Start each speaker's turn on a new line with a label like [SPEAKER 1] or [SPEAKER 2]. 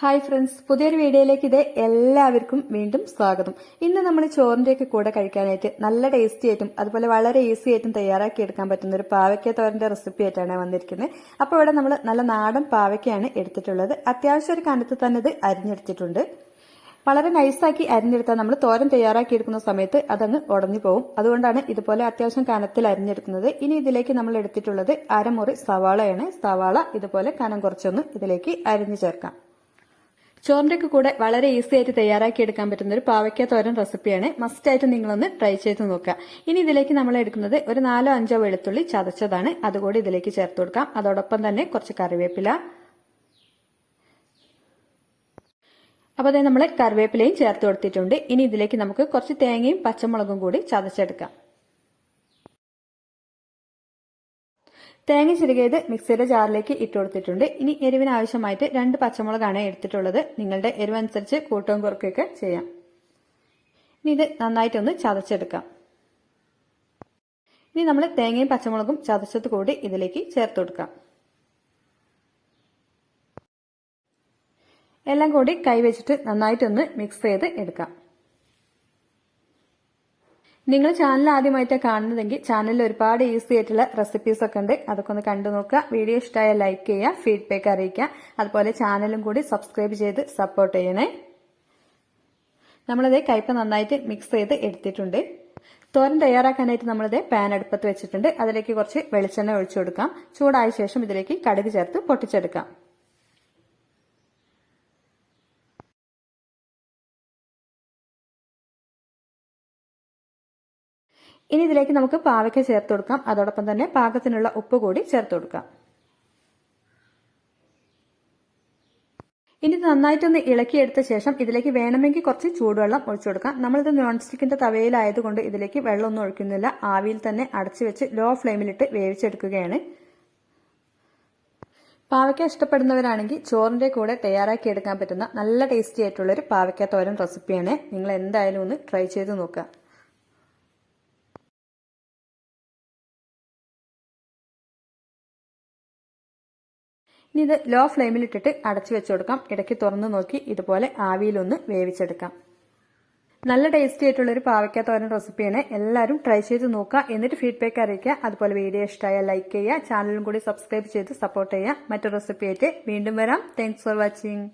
[SPEAKER 1] Hi friends പുതിയൊരു വീഡിയോയിലേക്ക് ഇത് എല്ലാവർക്കും വീണ്ടും സ്വാഗതം. ഇന്ന് നമ്മൾ ചോറിന്റെയൊക്കെ കൂടെ കഴിക്കാനായിട്ട് നല്ല ടേസ്റ്റി ആയിട്ടും അതുപോലെ വളരെ ഈസി ആയിട്ടും തയ്യാറാക്കി എടുക്കാൻ പറ്റുന്ന ഒരു പാവയ്ക്ക തോരന്റെ റെസിപ്പി ആയിട്ടാണ് വന്നിരിക്കുന്നത്. അപ്പോൾ ഇവിടെ നമ്മൾ നല്ല നാടൻ പാവയ്ക്കയാണ് എടുത്തിട്ടുള്ളത്. അത്യാവശ്യം ഒരു കനത്ത് തന്നെ ഇത് അരിഞ്ഞെടുത്തിട്ടുണ്ട്. വളരെ നൈസാക്കി അരിഞ്ഞെടുത്താൽ നമ്മൾ തോരൻ തയ്യാറാക്കി എടുക്കുന്ന സമയത്ത് അതങ്ങ് ഉടഞ്ഞു പോകും. അതുകൊണ്ടാണ് ഇതുപോലെ അത്യാവശ്യം കനത്തിൽ അരിഞ്ഞെടുക്കുന്നത്. ഇനി ഇതിലേക്ക് നമ്മൾ എടുത്തിട്ടുള്ളത് അരമുറി സവാളയാണ്. സവാള ഇതുപോലെ കനം കുറച്ചൊന്ന് ഇതിലേക്ക് അരിഞ്ഞു ചേർക്കാം. ചോറിന്റെ കൂടെ വളരെ ഈസി ആയിട്ട് തയ്യാറാക്കി എടുക്കാൻ പറ്റുന്ന ഒരു പാവയ്ക്ക തോരൻ റെസിപ്പിയാണ്. മസ്റ്റ് ആയിട്ട് നിങ്ങളൊന്ന് ട്രൈ ചെയ്ത് നോക്കുക. ഇനി ഇതിലേക്ക് നമ്മൾ എടുക്കുന്നത് ഒരു നാലോ അഞ്ചോ വെളുത്തുള്ളി ചതച്ചതാണ്. അതുകൂടി ഇതിലേക്ക് ചേർത്ത് കൊടുക്കാം. അതോടൊപ്പം തന്നെ കുറച്ച് കറിവേപ്പില. അപ്പോൾ അതായത് നമ്മൾ കറിവേപ്പിലയും ചേർത്ത് കൊടുത്തിട്ടുണ്ട്. ഇനി ഇതിലേക്ക് നമുക്ക് കുറച്ച് തേങ്ങയും പച്ചമുളകും കൂടി ചതച്ചെടുക്കാം. തേങ്ങ ചിരുകിയത് മിക്സിയുടെ ജാറിലേക്ക് ഇട്ട് കൊടുത്തിട്ടുണ്ട്. ഇനി എരിവിന് ആവശ്യമായിട്ട് രണ്ട് പച്ചമുളകാണ് എടുത്തിട്ടുള്ളത്. നിങ്ങളുടെ എരിവനുസരിച്ച് കൂട്ടവും കുറക്കുകയൊക്കെ ചെയ്യാം. ഇനി ഇത് നന്നായിട്ടൊന്ന് ചതച്ചെടുക്കാം. ഇനി നമ്മൾ തേങ്ങയും പച്ചമുളകും ചതച്ചത് കൂടി ഇതിലേക്ക് ചേർത്ത് കൊടുക്കാം. എല്ലാം കൂടി കൈവച്ചിട്ട് നന്നായിട്ടൊന്ന് മിക്സ് ചെയ്ത് എടുക്കാം. നിങ്ങൾ ചാനൽ ആദ്യമായിട്ടാണ് കാണുന്നതെങ്കിൽ ചാനലിൽ ഒരുപാട് ഈസി ആയിട്ടുള്ള റെസിപ്പീസ് ഒക്കെ ഉണ്ട്. അതൊക്കെ ഒന്ന് കണ്ടു നോക്കുക. വീഡിയോ ഇഷ്ടമായ ലൈക്ക് ചെയ്യുക ഫീഡ്ബാക്ക് അറിയിക്കുക. അതുപോലെ ചാനലും കൂടി സബ്സ്ക്രൈബ് ചെയ്ത് സപ്പോർട്ട് ചെയ്യണേ. നമ്മളിത് കയ്പ നന്നായിട്ട് മിക്സ് ചെയ്ത് എടുത്തിട്ടുണ്ട്. തോരൻ തയ്യാറാക്കാനായിട്ട് നമ്മളിത് പാൻ അടുപ്പത്ത് വെച്ചിട്ടുണ്ട്. അതിലേക്ക് കുറച്ച് വെളിച്ചെണ്ണ ഒഴിച്ചു കൊടുക്കാം. ചൂടായ ശേഷം ഇതിലേക്ക് കടുക് ചേർത്ത് പൊട്ടിച്ചെടുക്കാം. ഇനി ഇതിലേക്ക് നമുക്ക് പാവയ്ക്ക ചേർത്ത് കൊടുക്കാം. അതോടൊപ്പം തന്നെ പാകത്തിനുള്ള ഉപ്പ് കൂടി ചേർത്ത് കൊടുക്കാം. ഇനി നന്നായിട്ടൊന്ന് ഇളക്കിയെടുത്ത ശേഷം ഇതിലേക്ക് വേണമെങ്കിൽ കുറച്ച് ചൂടുവെള്ളം ഒഴിച്ചു കൊടുക്കാം. നമ്മളിത് നോൺ സ്റ്റിക്കിന്റെ തവയിലായതുകൊണ്ട് ഇതിലേക്ക് വെള്ളമൊന്നും ഒഴിക്കുന്നില്ല. ആവിയിൽ തന്നെ അടച്ചു വെച്ച് ലോ ഫ്ലെയിമിലിട്ട് വേവിച്ചെടുക്കുകയാണ്. പാവയ്ക്ക ഇഷ്ടപ്പെടുന്നവരാണെങ്കിൽ ചോറിന്റെ കൂടെ തയ്യാറാക്കി എടുക്കാൻ പറ്റുന്ന നല്ല ടേസ്റ്റി ആയിട്ടുള്ള ഒരു പാവയ്ക്ക തോരൻ റെസിപ്പിയാണ് നിങ്ങൾ എന്തായാലും ഒന്ന് ട്രൈ ചെയ്ത് നോക്കുക. ഇനി ഇത് ലോ ഫ്ലെയിമിൽ ഇട്ടിട്ട് അടച്ചു വെച്ചു കൊടുക്കാം. ഇടയ്ക്ക് തുറന്നു നോക്കി ഇതുപോലെ ആവിയിലൊന്ന് വേവിച്ചെടുക്കാം. നല്ല ടേസ്റ്റി ആയിട്ടുള്ള ഒരു പാവയ്ക്ക തോരൻ റെസിപ്പിയാണ് എല്ലാവരും ട്രൈ ചെയ്ത് നോക്കുക. എന്നിട്ട് ഫീഡ്ബാക്ക് അറിയിക്കുക. അതുപോലെ വീഡിയോ ഇഷ്ടമായ ലൈക്ക് ചെയ്യുക. ചാനലും കൂടി സബ്സ്ക്രൈബ് ചെയ്ത് സപ്പോർട്ട് ചെയ്യുക. മറ്റു റെസിപ്പിയായിട്ട് വീണ്ടും വരാം. Thanks for watching